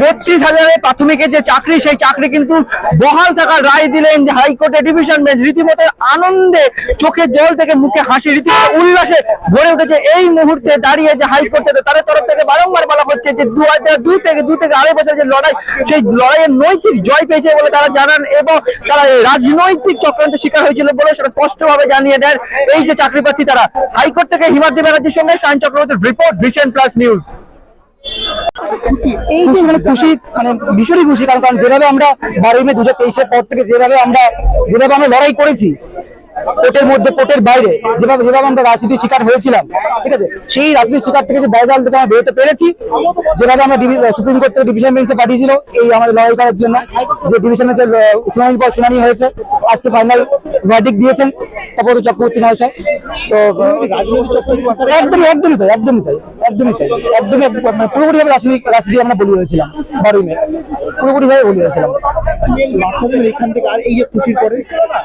বত্রিশ হাজারের প্রাথমিকের যে চাকরি, সেই চাকরি কিন্তু বহাল থাকার রায় দিলেন যে হাইকোর্টের ডিভিশন বেঞ্চ। রীতিমতো আনন্দে চোখের জল থেকে মুখে হাসি, রীতিমতো উল্লাসে ভরে উঠেছে এই মুহূর্তে দাঁড়িয়ে যে হাইকোর্টে তাদের তরফ থেকে বারংবার বলা হচ্ছে যে দু হাজার দুই থেকে দুই থেকে আড়াই বছর যে লড়াই, সেই লড়াইয়ের নৈতিক জয় পেয়েছে বলে তারা জানান এবং তারা রাজনৈতিক চক্রান্তের শিকার হয়েছিল বলে সেটা স্পষ্টভাবে জানিয়ে দেন এই যে চাকরি প্রার্থী তারা। হাইকোর্ট থেকে হিমাদ্রি ব্যানার্জির সঙ্গে সায়ন চক্রবর্তীর রিপোর্ট, ভিশন প্লাস নিউজ। এই যে মানে খুশি মানে ভীষণই খুশি কারণ কারণ যেভাবে আমরা বারোই মে দু হাজার তেইশের পর থেকে যেভাবে আমরা যেভাবে আমরা লড়াই করেছি কোর্টের মধ্যে কোর্টের বাইরে যেভাবে যেভাবে আমরা রাজনীতির শিকার হয়েছিলাম ঠিক আছে? সেই রাজনীতির শিকার থেকে যে বাইজাল থেকে আমরা বেরোতে পেরেছি যেভাবে আমরা সুপ্রিম কোর্ট থেকে ডিভিশন বেঞ্চে পাঠিয়েছিল এই আমাদের লড়াই করার জন্য যে ডিভিশন বেঞ্চের শুনানির পর শুনানি হয়েছে আজকে ফাইনাল ভার্ডিক দিয়েছেন তপত চক্রবর্তী মহাশয়। তো একদমই একদমই তাই একদমই তাই। একদমই তাই একদমই পুরোপুরি ভাবে রাজনীতি রাজনীতি আমরা বলি হয়েছিলাম বারোই মে। পুরোপুরিভাবে বলি হয়েছিলাম। এখান থেকে আর এই যে খুশির পরে।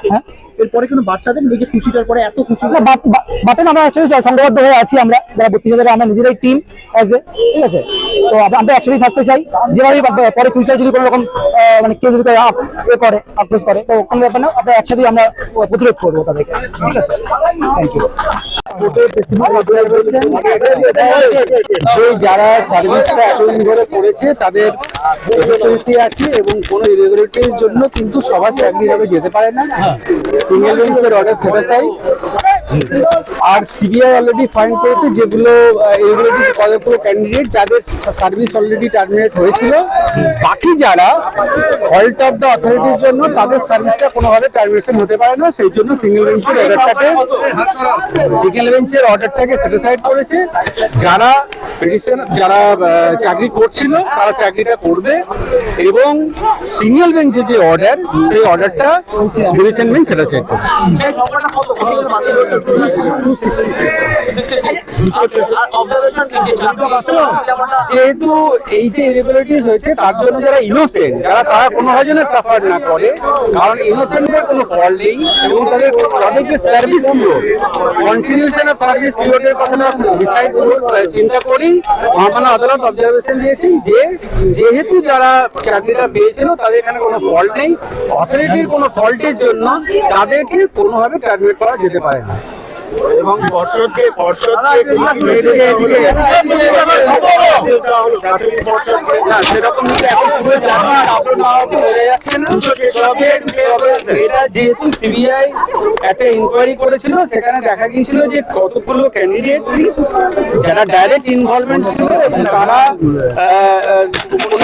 হ্যাঁ? এরপরে কোনো বার্তা দেবেন এই খুশিটার পরে এত খুশি না, বাপ- বা- আমরা সংঘবদ্ধ হয়ে আছি আমরা। যারা বত্রিশ হাজারে আমরা নিজেরাই টিম আছে ঠিক আছে? তো আমরা একসাথে থাকতে চাই। যেভাবে বা- পরে ফিউচার যদি কোনো রকম মানে কেউ যদি করে আক্রোশ করে, তো কোনো ব্যাপার না, আমরা একসাথেই আমরা প্রতিরোধ করব তাদেরকে। ঠিক আছে? থ্যাংক ইউ যারা সার্ভিসটা এতদিন ধরে করেছে, তাদের আছে এবং কোনো ইরেগুলারিটির জন্য কিন্তু সবার চাকরি যেতে পারে না। সিঙ্গেল বেঞ্চের অর্ডার সেটাসাই আর সিবিআই অলরেডি ফাইন করেছে, যেগুলো ইরেগুলারিটি কতগুলো ক্যান্ডিডেট যাদের সার্ভিস অলরেডি টার্মিনেট হয়েছিল, বাকি যারা ফল্ট অফ দ্য অথরিটির জন্য তাদের সার্ভিসটা কোনোভাবে টার্মিনেশন হতে পারে না, সেই জন্য সিঙ্গেল বেঞ্চের অর্ডারটাকে সিঙ্গেল বেঞ্চের অর্ডারটাকে স্যাটিসফাইড করেছে। যারা পিটিশন যারা চাকরি করছিল, তারা চাকরিটা করবে এবং সিঙ্গেল বেঞ্চের যে অর্ডার সেই অর্ডারটা ডিভিশন বেঞ্চ স্যাটিসফাইড করবে যেহেতু এই যে হয়েছে, তার জন্য যারা ইনোসেন্ট যারা তারা যেন সাফার না করে, কারণ ইনোসেন্টের কোনো ফল নেই এবং তাদের service period continuation of service পিরিয়ডের কথা ডিসাইড চিন্তা করি, মহামান্য আদালত অবজারভেশন দিয়েছেন যে, যেহেতু যারা চাকরিটা পেয়েছিল, তাদের এখানে কোনো ফল্ট নেই অথরিটির কোনো ফল্টের জন্য তাদেরকে কোনোভাবে টার্মিনেট করা যেতে পারে না। এবং পর্ষদকে পর্ষদকে সেরকম এটা যেহেতু সিবিআই একটা ইনকোয়ারি করেছিল সেখানে দেখা গিয়েছিল যে কতগুলো ক্যান্ডিডেট যারা ডাইরেক্ট ইনভলভমেন্ট ছিল এবং তারা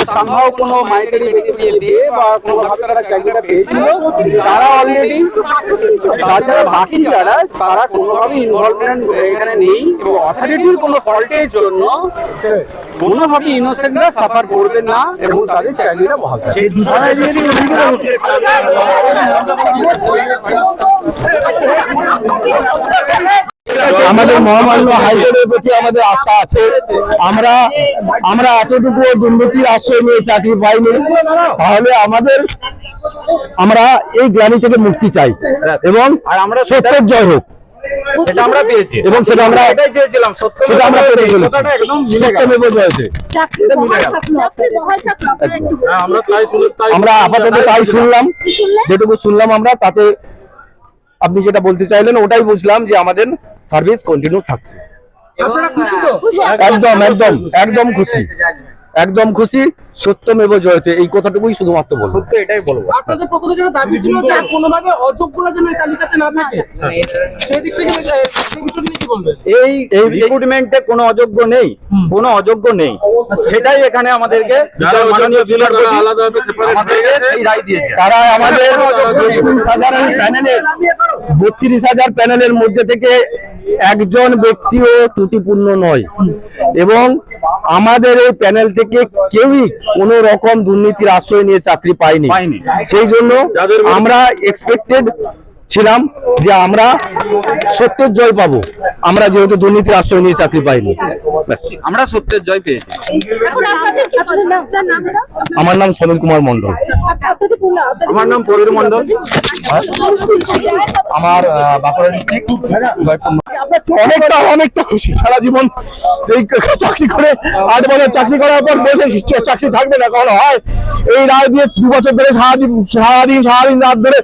সামহাও কোনো মাইন্ডেড মেটেরিয়াল দিয়ে বা কোনো ভাবে তারা পেয়েছিল, তারা অলরেডি তাছাড়া বাকি যারা, তারা কোনোভাবে ইনভলভমেন্ট এখানে নেই এবং অথরিটির কোনো ফল্টের জন্য কোনোভাবে ইনোসেন্টরা সাফার করবে না এবং তাদের চাকরিটা বহাল আমাদের মহামান্য হাইকোর্টের প্রতি আমাদের আস্থা আছে। আমরা আমরা এতটুকু দুর্নীতির আশ্রয় নিয়ে চাকরি পাইনি তাহলে আমাদের আমরা এই গ্লানি থেকে মুক্তি চাই। এবং আমরা সত্যের জয় হোক। এবং সেটা আমরা সেটা আমরা পেতে চলেছি। সত্যমেব জয়তে আমরা আপাতত তাই শুনলাম। যেটুকু শুনলাম আমরা তাতে আপনি যেটা বলতে চাইলেন ওটাই বুঝলাম যে আমাদের সার্ভিস কন্টিনিউ থাকছে। আপনারা খুশি তো? একদম একদম একদম খুশি। একদম খুশি। সত্যমেব জয়তে এই কথাটুকুই শুধুমাত্র বলব। এটাই বলব। আপনাদের পক্ষ থেকে দাবি ছিল যে কোনোভাবে অযোগ্যরা যেন এই তালিকাতে না থাকে। সেই দিক থেকে এই এই রিক্রুটমেন্টে কোনো অযোগ্য নেই। কোনো অযোগ্য নেই। সেটাই এখানে আমাদেরকে মাননীয় বিচারপতি আমাদেরকে সেই রায় দিয়েছে। তারা আমাদের হাজার প্যানেলের বত্রিশ হাজার প্যানেলের মধ্যে থেকে একজন ব্যক্তিও ত্রুটিপূর্ণ নয়। এবং আমাদের এই প্যানেল থেকে কেউই কোনো রকম দুর্নীতির আশ্রয় নিয়ে চাকরি পায়নি। সেই জন্য আমরা এক্সপেক্টেড ছিলাম যে আমরা সত্যের জয় পাবো। আমরা যেহেতু দুর্নীতির আশ্রয় নিয়ে চাকরি পাইনি। আমরা সত্যের জয় পেয়েছি। আমার নাম সলিল কুমার মন্ডল আমার নাম পরির মন্ডল আমার বাঁকুড়া ডিস্ট্রিক্ট অনেকটা অনেকটা খুশি। সারা জীবন এই চাকরি করে আট বছর চাকরি করার পর বসে চাকরি থাকবে না কখনো হয়। এই রায় দিয়ে দু বছর ধরে সারাদিন সারাদিন সারাদিন রাত ধরে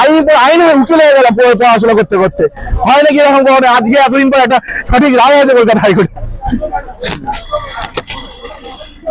আইন আইনে উকিল হয়ে গেল পড়াশোনা করতে করতে। হয় নাকি এরকম কখনো আজকে এতদিন পর একটা সঠিক রায় হয়েছে কলকাতা হাইকোর্টে